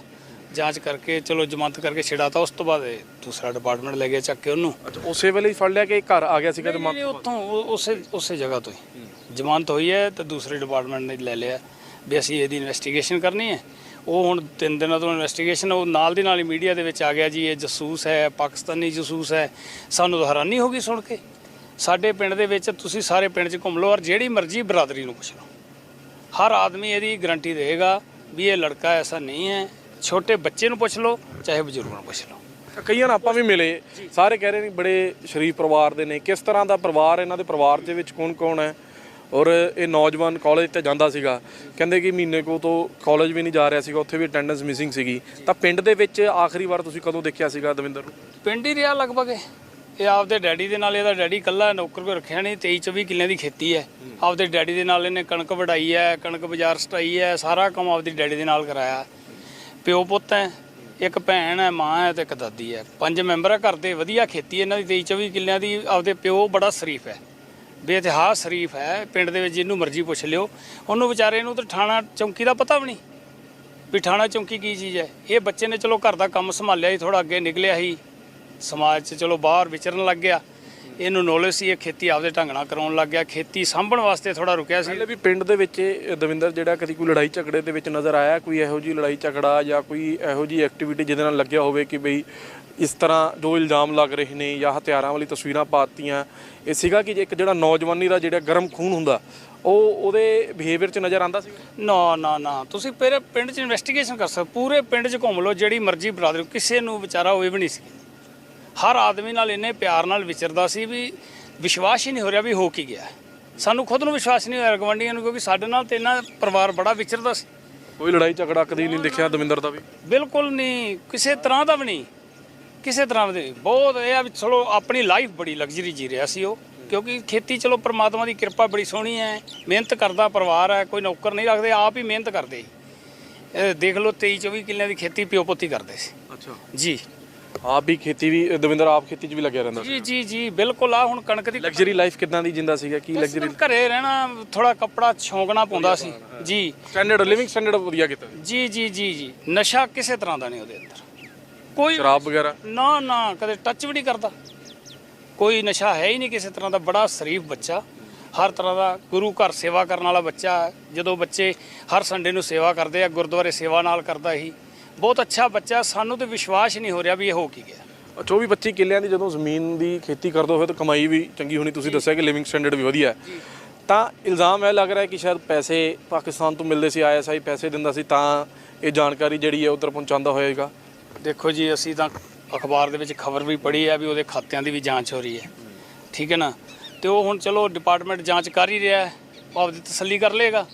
ਜਾਂਚ ਕਰਕੇ ਚਲੋ ਜ਼ਮਾਨਤ ਕਰਕੇ ਛਡਾਤਾ ਉਸ ਤੋਂ ਬਾਅਦ ਇਹ ਦੂਸਰਾ ਡਿਪਾਰਟਮੈਂਟ ਲੈ ਗਿਆ ਚੱਕ ਕੇ ਉਹਨੂੰ। ਅੱਛਾ ਉਸੇ ਵੇਲੇ ਹੀ ਫੜ ਲਿਆ ਕਿ ਘਰ ਆ ਗਿਆ ਸੀਗਾ ਨਹੀਂ, ਨਹੀਂ, ਉੱਥੋਂ ਉਹ- ਉਸੇ ਉਸੇ ਜਗ੍ਹਾ ਤੋਂ ਹੀ। ਜ਼ਮਾਨਤ ਹੋਈ ਹੈ ਤੇ ਦੂਸਰੇ ਡਿਪਾਰਟਮੈਂਟ ਨੇ ਲੈ ਲਿਆ ਵੀ ਅਸੀਂ ਇਹਦੀ ਇਨਵੈਸਟੀਗੇਸ਼ਨ ਕਰਨੀ ਹੈ। ਉਹ ਹੁਣ ਤਿੰਨ ਦਿਨਾਂ ਤੋਂ ਇਨਵੈਸਟੀਗੇਸ਼ਨ ਉਹ ਨਾਲ ਦੀ ਨਾਲ ਹੀ ਮੀਡੀਆ ਦੇ ਵਿੱਚ ਆ ਗਿਆ ਜੀ ਇਹ ਜਸੂਸ ਹੈ ਪਾਕਿਸਤਾਨੀ ਜਸੂਸ ਹੈ। ਸਾਨੂੰ ਤਾਂ ਹੈਰਾਨੀ ਹੋ ਗਈ ਸੁਣ ਕੇ। ਸਾਡੇ ਪਿੰਡ ਦੇ ਵਿੱਚ ਤੁਸੀਂ ਸਾਰੇ ਪਿੰਡ 'ਚ ਘੁੰਮ ਲਓ ਔਰ ਜਿਹੜੀ ਮਰਜ਼ੀ ਬਰਾਦਰੀ ਨੂੰ ਪੁੱਛ ਲਓ। ਹਰ ਆਦਮੀ ਇਹਦੀ ਗਾਰੰਟੀ ਦੇਗਾ ਵੀ ਇਹ ਲੜਕਾ ਐਸਾ ਨਹੀਂ ਹੈ। ਛੋਟੇ ਬੱਚੇ ਨੂੰ ਪੁੱਛ ਲਓ ਚਾਹੇ ਬਜ਼ੁਰਗ ਨੂੰ ਪੁੱਛ ਲਓ। ਕਈਆਂ ਨਾਲ ਆਪਾਂ ਵੀ ਮਿਲੇ। ਸਾਰੇ ਕਹਿ ਰਹੇ ਨੇ ਬੜੇ ਸ਼ਰੀਫ ਪਰਿਵਾਰ ਦੇ ਨੇ। ਕਿਸ ਤਰ੍ਹਾਂ ਦਾ ਪਰਿਵਾਰ ਇਹਨਾਂ ਦੇ ਪਰਿਵਾਰ ਦੇ ਵਿੱਚ ਕੌਣ ਕੌਣ ਹੈ? ਔਰ ਇਹ ਨੌਜਵਾਨ ਕਾਲਜ ਤੇ ਜਾਂਦਾ ਸੀਗਾ। ਕਹਿੰਦੇ ਕਿ ਮਹੀਨੇ ਕੋ ਤੋਂ ਕਾਲਜ ਵੀ ਨਹੀਂ ਜਾ ਰਿਹਾ ਸੀਗਾ ਉੱਥੇ ਵੀ ਅਟੈਂਡੈਂਸ ਮਿਸਿੰਗ ਸੀਗੀ। ਤਾਂ ਪਿੰਡ ਦੇ ਵਿੱਚ ਆਖਰੀ ਵਾਰ ਤੁਸੀਂ ਕਦੋਂ ਦੇਖਿਆ ਸੀਗਾ ਦਵਿੰਦਰ ਨੂੰ? ਪਿੰਡ ਹੀ ਰਿਹਾ ਲਗਭਗ ਇਹ। ਆਪਦੇ ਡੈਡੀ ਦੇ ਨਾਲ ਇਹਦਾ ਡੈਡੀ ਇਕੱਲਾ ਨੌਕਰ ਕੋ ਰੱਖਿਆ ਨਹੀਂ 23 24 ਕਿੱਲਿਆਂ ਦੀ ਖੇਤੀ ਹੈ। ਆਪਦੇ ਡੈਡੀ ਦੇ ਨਾਲ ਇਹਨੇ ਕਣਕ ਵਢਾਈ ਹੈ ਕਣਕ ਬਾਜ਼ਾਰ ਸਟਾਈ ਹੈ ਸਾਰਾ ਕੰਮ ਆਪਦੀ ਡੈਡੀ ਦੇ ਨਾਲ ਕਰਾਇਆ। ਪਿਓ ਪੁੱਤ ਹੈ ਇੱਕ ਭੈਣ ਹੈ ਮਾਂ ਹੈ ਤੇ ਇੱਕ ਦਾਦੀ ਹੈ। ਪੰਜ ਮੈਂਬਰ ਹੈ ਘਰ ਦੇ ਵਧੀਆ ਖੇਤੀ ਇਹਨਾਂ ਦੀ 23 24 ਕਿੱਲਿਆਂ ਦੀ ਆਪਦੇ ਪਿਓ ਬੜਾ ਸ਼ਰੀਫ ਹੈ। ਬੇਇਤਿਹਾਸ ਸ਼ਰੀਫ ਹੈ, ਪਿੰਡ ਦੇ ਵਿੱਚ ਜਿਹਨੂੰ ਮਰਜ਼ੀ ਪੁੱਛ ਲਿਓ। ਉਹਨੂੰ ਵਿਚਾਰੇ ਨੂੰ ਤਾਂ ਥਾਣਾ ਚੌਂਕੀ ਦਾ ਪਤਾ ਵੀ ਨਹੀਂ ਵੀ ਥਾਣਾ ਚੌਂਕੀ ਕੀ ਚੀਜ਼ ਹੈ। ਇਹ ਬੱਚੇ ਨੇ ਚਲੋ ਘਰ ਦਾ ਕੰਮ ਸੰਭਾਲਿਆ ਹੀ ਥੋੜਾ ਅੱਗੇ ਨਿਕਲਿਆ ਹੀ, ਸਮਾਜ 'ਚ ਚਲੋ ਬਾਹਰ ਵਿਚਰਨ ਲੱਗ ਗਿਆ। ਇਹਨੂੰ ਨੌਲੇਜ ਸੀ, ਇਹ ਖੇਤੀ ਆਪਦੇ ਢੰਗ ਨਾਲ ਕਰਾਉਣ ਲੱਗ ਗਿਆ। ਖੇਤੀ ਸਾਂਭਣ ਵਾਸਤੇ ਥੋੜਾ ਰੁਕਿਆ ਸੀ। ਵੀ ਪਿੰਡ ਦੇ ਵਿੱਚ ਦਵਿੰਦਰ, ਜਿਹੜਾ ਕਦੀ ਕੋਈ ਲੜਾਈ ਝਗੜੇ ਦੇ ਵਿੱਚ ਨਜ਼ਰ ਆਇਆ, ਕੋਈ ਇਹੋ ਜੀ ਲੜਾਈ ਝਗੜਾ ਜਾਂ ਕੋਈ ਇਹੋ ਜੀ ਐਕਟੀਵਿਟੀ ਜਿਹਦੇ ਨਾਲ ਲੱਗਿਆ ਹੋਵੇ ਕਿ ਬਈ ਇਸ ਤਰ੍ਹਾਂ ਜੋ ਇਲਜ਼ਾਮ ਲੱਗ ਰਹੇ ਨੇ ਜਾਂ ਹਥਿਆਰਾਂ ਵਾਲੀ ਤਸਵੀਰਾਂ ਪਾਤੀਆਂ। ਇਹ ਸੀਗਾ ਕਿ ਇੱਕ ਜਿਹੜਾ ਨੌਜਵਾਨੀ ਦਾ ਜਿਹੜਾ ਗਰਮ ਖੂਨ ਹੁੰਦਾ ਉਹ ਉਹਦੇ ਬਿਹੇਵੀਅਰ 'ਚ ਨਜ਼ਰ ਆਂਦਾ ਸੀ? ਨਾ ਨਾ ਨਾ। ਤੁਸੀਂ ਪਹਿਲੇ ਪਿੰਡ 'ਚ ਇਨਵੈਸਟੀਗੇਸ਼ਨ ਕਰ ਸਕਦੇ ਪੂਰੇ ਪਿੰਡ 'ਚ ਘੁੰਮ ਲਓ ਜਿਹੜੀ ਮਰਜ਼ੀ ਬਰਾਦਰੀ ਕਿਸੇ ਨੂੰ ਵਿਚਾਰਾ ਹੋਏ ਵੀ ਨਹੀਂ ਸੀ। ਹਰ ਆਦਮੀ ਨਾਲ ਇੰਨੇ ਪਿਆਰ ਨਾਲ ਵਿਚਰਦਾ ਸੀ ਵੀ ਵਿਸ਼ਵਾਸ ਹੀ ਨਹੀਂ ਹੋ ਰਿਹਾ ਵੀ ਹੋ ਕੀ ਗਿਆ। ਸਾਨੂੰ ਖੁਦ ਨੂੰ ਵਿਸ਼ਵਾਸ ਨਹੀਂ ਹੋਇਆ ਗਵੰਡੀਆਂ ਨੂੰ ਕਿਉਂਕਿ ਸਾਡੇ ਨਾਲ ਤੇ ਇਹਨਾਂ ਪਰਿਵਾਰ ਬੜਾ ਵਿਚਰਦਾ ਸੀ। ਕੋਈ ਲੜਾਈ ਝਗੜਾ ਕਦੀ ਨਹੀਂ ਦੇਖਿਆ ਦਵਿੰਦਰ ਦਾ ਵੀ? ਬਿਲਕੁਲ ਨਹੀਂ। ਕਿਸੇ ਤਰ੍ਹਾਂ ਦਾ ਵੀ ਨਹੀਂ। ਕਿਸੇ ਤਰ੍ਹਾਂ ਦੇ। ਬਹੁਤ ਇਹ ਆ ਵੀ ਚਲੋ ਆਪਣੀ ਲਾਈਫ ਬੜੀ ਲਗਜ਼ਰੀ ਜੀ ਰਿਹਾ ਸੀ ਉਹ। ਕਿਉਂਕਿ ਖੇਤੀ ਚਲੋ ਪ੍ਰਮਾਤਮਾ ਦੀ ਕਿਰਪਾ ਬੜੀ ਸੋਹਣੀ ਹੈ ਮਿਹਨਤ ਕਰਦਾ ਪਰਿਵਾਰ ਹੈ ਕੋਈ ਨੌਕਰ ਨਹੀਂ ਰੱਖਦੇ ਆਪ ਹੀ ਮਿਹਨਤ ਕਰਦੇ ਇਹ ਦੇਖ ਲਓ 23 24 ਕਿੱਲਿਆਂ ਦੀ ਖੇਤੀ ਪਿਓ ਪੁੱਤੀ ਕਰਦੇ ਸੀ। ਅੱਛਾ। ਜੀ। ਆਪ ਵੀ ਖੇਤੀ ਵੀ ਦਵਿੰਦਰ ਆਪ ਖੇਤੀ 'ਚ ਵੀ ਲੱਗਿਆ ਰਹਿੰਦਾ ਸੀ ਜੀ ਜੀ ਜੀ ਬਿਲਕੁਲ ਆ ਹੁਣ ਕਣਕ ਦੀ ਲਗਜ਼ਰੀ ਲਾਈਫ ਕਿਦਾਂ ਦੀ ਜਿੰਦਾ ਸੀਗਾ ਕੀ ਲਗਜ਼ਰੀ ਘਰੇ ਰਹਿਣਾ ਥੋੜਾ ਕੱਪੜਾ ਛੌਂਕਣਾ ਪਾਉਂਦਾ ਸੀ। ਜੀ। ਸਟੈਂਡਰਡ ਲਿਵਿੰਗ ਸਟੈਂਡਰਡ ਵਧੀਆ ਕੀਤਾ ਜੀ ਜੀ ਜੀ ਜੀ। ਨਸ਼ਾ ਕਿਸੇ ਤਰ੍ਹਾਂ ਦਾ ਨਹੀਂ ਉਹਦੇ ਅੰਦਰ। ਕੋਈ ਸ਼ਰਾਬ ਵਗੈਰਾ? ਨਾ ਨਾ ਕਦੇ ਟੱਚ ਵੀ ਨਹੀਂ ਕਰਦਾ। ਕੋਈ ਨਸ਼ਾ ਹੈ ਹੀ ਨਹੀਂ ਕਿਸੇ ਤਰ੍ਹਾਂ ਦਾ ਬੜਾ ਸ਼ਰੀਫ ਬੱਚਾ। ਹਰ ਤਰ੍ਹਾਂ ਦਾ ਗੁਰੂ ਘਰ ਸੇਵਾ ਕਰਨ ਵਾਲਾ ਬੱਚਾ। ਜਦੋਂ ਬੱਚੇ ਹਰ ਸੰਡੇ ਨੂੰ ਸੇਵਾ ਕਰਦੇ ਆ ਗੁਰਦੁਆਰੇ ਸੇਵਾ ਨਾਲ ਕਰਦਾ ਹੀ। ਬਹੁਤ ਅੱਛਾ ਬੱਚਾ ਸਾਨੂੰ ਤੇ ਵਿਸ਼ਵਾਸ ਨਹੀਂ ਹੋ ਰਿਹਾ ਵੀ ਇਹ ਹੋ ਕੀ ਗਿਆ। 24 25 ਕਿੱਲਿਆਂ ਦੀ ਜਦੋਂ ਜ਼ਮੀਨ ਦੀ ਖੇਤੀ ਕਰਦੇ ਹੋ ਫਿਰ ਤਾਂ ਕਮਾਈ ਵੀ ਚੰਗੀ ਹੋਣੀ ਤੁਸੀਂ ਦੱਸਿਆ ਕਿ ਲਿਵਿੰਗ ਸਟੈਂਡਰਡ ਵੀ ਵਧੀਆ ਹੈ। ਤਾਂ ਇਲਜ਼ਾਮ ਇਹ ਲੱਗ ਰਿਹਾ ਕਿ ਸ਼ਾਇਦ ਪੈਸੇ ਪਾਕਿਸਤਾਨ ਤੋਂ ਮਿਲਦੇ ਸੀ ਆਈਐਸਆਈ ਪੈਸੇ ਦਿੰਦਾ ਸੀ ਤਾਂ ਇਹ ਜਾਣਕਾਰੀ ਜਿਹੜੀ ਹੈ ਉਧਰ ਪਹੁੰਚਾਉਂਦਾ ਹੋਏਗਾ। ਦੇਖੋ ਜੀ, ਅਸੀਂ ਤਾਂ ਅਖਬਾਰ ਦੇ ਵਿੱਚ ਖਬਰ ਵੀ ਪੜ੍ਹੀ ਹੈ ਵੀ ਉਹਦੇ ਖਾਤਿਆਂ ਦੀ ਵੀ ਜਾਂਚ ਹੋ ਰਹੀ ਹੈ। ਠੀਕ ਹੈ ਨਾ? ਤੇ ਉਹ ਹੁਣ ਚਲੋ ਡਿਪਾਰਟਮੈਂਟ ਜਾਂਚ ਕਰ ਹੀ ਰਿਹਾ ਹੈ, ਉਹ ਆਪਦੀ ਤਸੱਲੀ ਕਰ ਲਏਗਾ।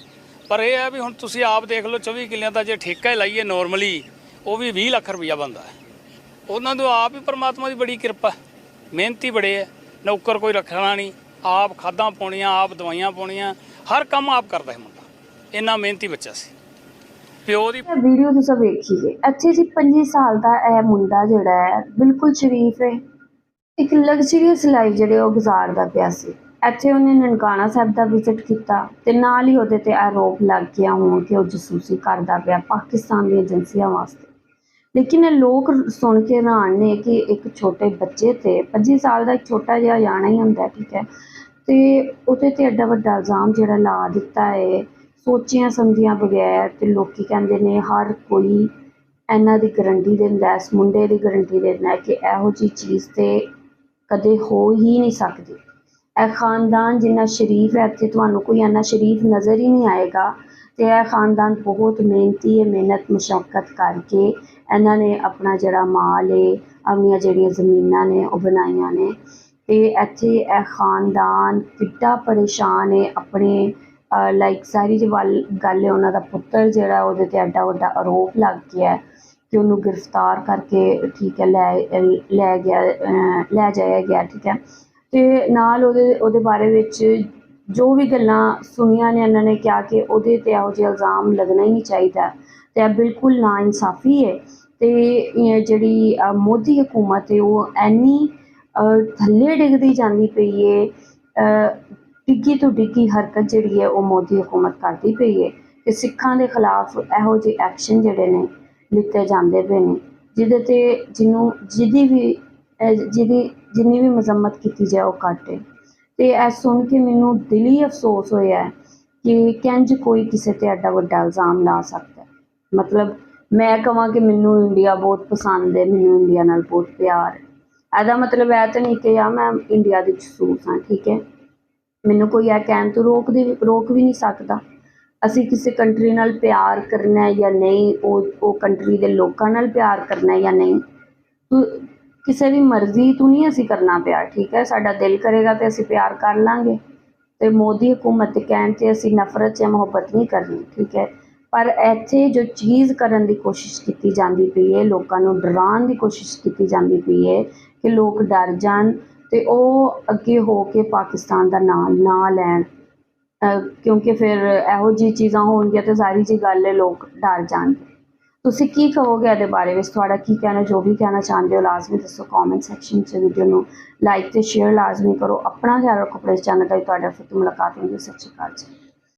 ਪਰ ਇਹ ਹੈ ਵੀ ਹੁਣ ਤੁਸੀਂ ਆਪ ਦੇਖ ਲਓ 24 ਕਿੱਲਿਆਂ ਦਾ ਜੇ ਠੇਕਾ ਹੀ ਲਾਈਏ ਨਾਰਮਲੀ ਉਹ ਵੀ 20 ਲੱਖ ਰੁਪਈਆ ਬੰਦਾ ਹੈ। ਉਹਨਾਂ ਨੂੰ ਆਪ ਹੀ ਪਰਮਾਤਮਾ ਦੀ ਬੜੀ ਕਿਰਪਾ ਮਿਹਨਤੀ ਬੜੇ ਹੈ। ਨੌਕਰ ਕੋਈ ਰੱਖਣਾ ਨਹੀਂ। ਆਪ ਖਾਦਾਂ ਪਾਉਣੀਆਂ, ਆਪ ਦਵਾਈਆਂ ਪਾਉਣੀਆਂ, ਹਰ ਕੰਮ ਆਪ ਕਰਦਾ ਹੈ ਮੁੰਡਾ। ਇੰਨਾ ਮਿਹਨਤੀ ਬੱਚਾ ਸੀ। ਪਿਓ ਦੀ ਵੀਡੀਓ ਤੁਸੀਂ ਵੇਖੀਏ ਜੇ। ਜੀ 25 ਸਾਲ ਦਾ ਇਹ ਮੁੰਡਾ ਜਿਹੜਾ ਹੈ, ਬਿਲਕੁਲ ਸ਼ਰੀਫ ਹੈ। ਇੱਕ ਲਗਜ਼ਰੀਅਸ ਲਾਈਫ ਜਿਹੜੇ ਉਹ ਗੁਜ਼ਾਰਦਾ ਪਿਆ ਸੀ। ਇੱਥੇ ਉਹਨੇ ਨਨਕਾਣਾ ਸਾਹਿਬ ਦਾ ਵਿਜ਼ਿਟ ਕੀਤਾ ਤੇ ਨਾਲ ਹੀ ਉਹਦੇ ਤੇ ਆਰੋਪ ਲੱਗ ਗਿਆ ਹੋਣ ਕਿ ਉਹ ਜਸੂਸੀ ਕਰਦਾ ਪਿਆ ਪਾਕਿਸਤਾਨ ਦੀਆਂ ਏਜੰਸੀਆਂ ਵਾਸਤੇ। ਲੇਕਿਨ ਇਹ ਲੋਕ ਸੁਣ ਕੇ ਹੈਰਾਨ ਨੇ ਕਿ ਇੱਕ ਛੋਟੇ ਬੱਚੇ ਤੇ 25 ਸਾਲ ਦਾ ਇੱਕ ਛੋਟਾ ਜਿਹਾ ਜਾਣਾ ਹੀ ਹੁੰਦਾ, ਠੀਕ ਹੈ। ਤੇ ਉਹਦੇ ਤੇ ਐਡਾ ਵੱਡਾ ਇਲਜ਼ਾਮ ਜਿਹੜਾ ਲਾ ਦਿੱਤਾ ਹੈ ਸੋਚਿਆਂ ਸਮਝਿਆਂ ਬਗੈਰ ਤੇ ਲੋਕੀ ਕਹਿੰਦੇ ਨੇ ਹਰ ਕੋਈ ਇਹਨਾਂ ਦੀ ਗਰੰਟੀ ਦਿੰਦਾ ਇਸ ਮੁੰਡੇ ਦੀ ਗਰੰਟੀ ਦਿੰਦਾ ਕਿ ਇਹੋ ਜੀ ਚੀਜ਼ ਤੇ ਕਦੇ ਹੋ ਹੀ ਨਹੀਂ ਸਕਦੀ। ਇਹ ਖਾਨਦਾਨ ਜਿੰਨਾ ਸ਼ਰੀਫ ਹੈ, ਇੱਥੇ ਤੁਹਾਨੂੰ ਕੋਈ ਇੰਨਾ ਸ਼ਰੀਫ ਨਜ਼ਰ ਹੀ ਨਹੀਂ ਆਏਗਾ ਤੇ ਇਹ ਖਾਨਦਾਨ ਬਹੁਤ ਮਿਹਨਤੀ ਹੈ, ਮਿਹਨਤ, ਮੁਸ਼ੱਕਤ ਕਰਕੇ ਇਹਨਾਂ ਨੇ ਆਪਣਾ ਜਿਹੜਾ ਮਾਲ ਹੈ, ਆਪਣੀਆਂ ਜਿਹੜੀਆਂ ਜ਼ਮੀਨਾਂ ਨੇ, ਉਹ ਬਣਾਈਆਂ ਨੇ ਤੇ ਇੱਥੇ ਇਹ ਖਾਨਦਾਨ ਕਿੱਡਾ ਪਰੇਸ਼ਾਨ ਹੈ, ਆਪਣੇ ਲਾਈਕ ਸਾਰੀ ਜੀ ਵੱਲ ਗੱਲ ਹੈ ਉਹਨਾਂ ਦਾ ਪੁੱਤਰ ਜਿਹੜਾ ਉਹਦੇ ਤੇ ਐਡਾ ਵੱਡਾ ਆਰੋਪ ਲੱਗ ਗਿਆ ਕਿ ਉਹਨੂੰ ਗ੍ਰਿਫਤਾਰ ਕਰਕੇ ਠੀਕ ਹੈ, ਲੈ ਲੈ ਗਿਆ ਲੈ ਜਾਇਆ ਗਿਆ, ਠੀਕ ਹੈ। ਤੇ ਨਾਲ ਉਹਦੇ ਉਹਦੇ ਬਾਰੇ ਵਿੱਚ ਜੋ ਵੀ ਗੱਲਾਂ ਸੁਣੀਆਂ ਨੇ ਇਹਨਾਂ ਨੇ ਕਿਹਾ ਕਿ ਉਹਦੇ ਤੇ ਇਹੋ ਜਿਹੇ ਇਲਜ਼ਾਮ ਲੱਗਣਾ ਹੀ ਨਹੀਂ ਚਾਹੀਦਾ ਤੇ ਇਹ ਬਿਲਕੁਲ ਨਾ ਇਨਸਾਫੀ ਹੈ ਤੇ ਜਿਹੜੀ ਮੋਦੀ ਹਕੂਮਤ ਹੈ ਉਹ ਐਨੀ ਥੱਲੇ ਡਿੱਗਦੀ ਜਾਂਦੀ ਪਈ ਹੈ ਡਿੱਗੀ ਤੋਂ ਡਿੱਗੀ ਹਰਕਤ ਜਿਹੜੀ ਹੈ ਉਹ ਮੋਦੀ ਹਕੂਮਤ ਕਰਦੀ ਪਈ ਹੈ ਕਿ ਸਿੱਖਾਂ ਦੇ ਖਿਲਾਫ ਇਹੋ ਜਿਹੇ ਐਕਸ਼ਨ ਜਿਹੜੇ ਨੇ ਲਿੱਤੇ ਜਾਂਦੇ ਪਏ ਨੇ, ਜਿਹਦੇ ਤੇ ਜਿਹਨੂੰ, ਜਿਹਦੀ ਵੀ ਜਿਹਦੀ, ਜਿੰਨੀ ਵੀ ਮਜ਼ੰਮਤ ਕੀਤੀ ਜਾਏ ਉਹ ਘੱਟ ਹੈ। ਤੇ ਇਹ ਸੁਣ ਕੇ ਮੈਨੂੰ ਦਿਲੀ ਅਫਸੋਸ ਹੋਇਆ ਕਿ ਕਿੰਜ ਕੋਈ ਕਿਸੇ ਤੇ ਐਡਾ ਵੱਡਾ ਇਲਜ਼ਾਮ ਲਾ ਸਕਦਾ ਮਤਲਬ ਮੈਂ ਕਹਾਂ ਕਿ ਮੈਨੂੰ ਇੰਡੀਆ ਬਹੁਤ ਪਸੰਦ ਹੈ, ਮੈਨੂੰ ਇੰਡੀਆ ਨਾਲ ਬਹੁਤ ਪਿਆਰ ਹੈ। ਇਹਦਾ ਮਤਲਬ ਇਹ ਤਾਂ ਨਹੀਂ ਕਿ ਯਾ ਮੈਂ ਇੰਡੀਆ ਦੇ ਜਸੂਸ ਹਾਂ, ਠੀਕ ਹੈ? ਮੈਨੂੰ ਕੋਈ ਇਹ ਕਹਿਣ ਤੋਂ ਰੋਕ ਦੇ ਰੋਕ ਵੀ ਨਹੀਂ ਸਕਦਾ। ਅਸੀਂ ਕਿਸੇ ਕੰਟਰੀ ਨਾਲ ਪਿਆਰ ਕਰਨਾ ਜਾਂ ਨਹੀਂ, ਉਹ ਉਹ ਕੰਟਰੀ ਦੇ ਲੋਕਾਂ ਨਾਲ ਪਿਆਰ ਕਰਨਾ ਜਾਂ ਨਹੀਂ ਕਿਸੇ ਦੀ ਮਰਜ਼ੀ ਤੋਂ ਨਹੀਂ ਅਸੀਂ ਕਰਨਾ ਪਿਆ ਠੀਕ ਹੈ? ਸਾਡਾ ਦਿਲ ਕਰੇਗਾ ਤੇ ਅਸੀਂ ਪਿਆਰ ਕਰ ਲਾਂਗੇ। ਤੇ ਮੋਦੀ ਹਕੂਮਤ ਦੇ ਕਹਿਣ ਤੇ ਅਸੀਂ ਨਫ਼ਰਤ ਜਾਂ ਮੁਹੱਬਤ ਨਹੀਂ ਕਰਨੀ, ਠੀਕ ਹੈ? ਪਰ ਇੱਥੇ ਜੋ ਚੀਜ਼ ਕਰਨ ਦੀ ਕੋਸ਼ਿਸ਼ ਕੀਤੀ ਜਾਂਦੀ ਪਈ ਹੈ, ਲੋਕਾਂ ਨੂੰ ਡਰਾਉਣ ਦੀ ਕੋਸ਼ਿਸ਼ ਕੀਤੀ ਜਾਂਦੀ ਪਈ ਹੈ ਕਿ ਲੋਕ ਡਰ ਜਾਣ ਤੇ ਉਹ ਅੱਗੇ ਹੋ ਕੇ ਪਾਕਿਸਤਾਨ ਦਾ ਨਾਮ ਨਾ ਲੈਣ। ਕਿਉਂਕਿ ਫਿਰ ਇਹੋ ਜਿਹੀ ਚੀਜ਼ਾਂ ਹੋਣਗੀਆਂ ਤੇ ਸਾਰੀ ਜੀ ਗੱਲ ਹੈ, ਲੋਕ ਡਰ ਜਾਣਗੇ। ਤੁਸੀਂ ਕੀ ਕਹੋਗੇ ਇਹਦੇ ਬਾਰੇ ਵਿੱਚ? ਤੁਹਾਡਾ ਕੀ ਕਹਿਣਾ, ਜੋ ਵੀ ਕਹਿਣਾ ਚਾਹੁੰਦੇ ਹੋ, ਲਾਜ਼ਮੀ ਦੱਸੋ ਕਮੈਂਟ ਸੈਕਸ਼ਨ 'ਚ ਵੀਡੀਓ ਨੂੰ ਲਾਈਕ ਤੇ ਸ਼ੇਅਰ ਲਾਜ਼ਮੀ ਕਰੋ। ਆਪਣਾ ਖਿਆਲ ਰੱਖੋ ਆਪਣੇ ਚੈਨਲ ਤੇ ਤੁਹਾਡਾ ਫਿਰ ਤੋਂ ਮੁਲਾਕਾਤ ਹੋਵੇਗੀ ਸਤਿ ਸ਼੍ਰੀ ਅਕਾਲ ਜੀ।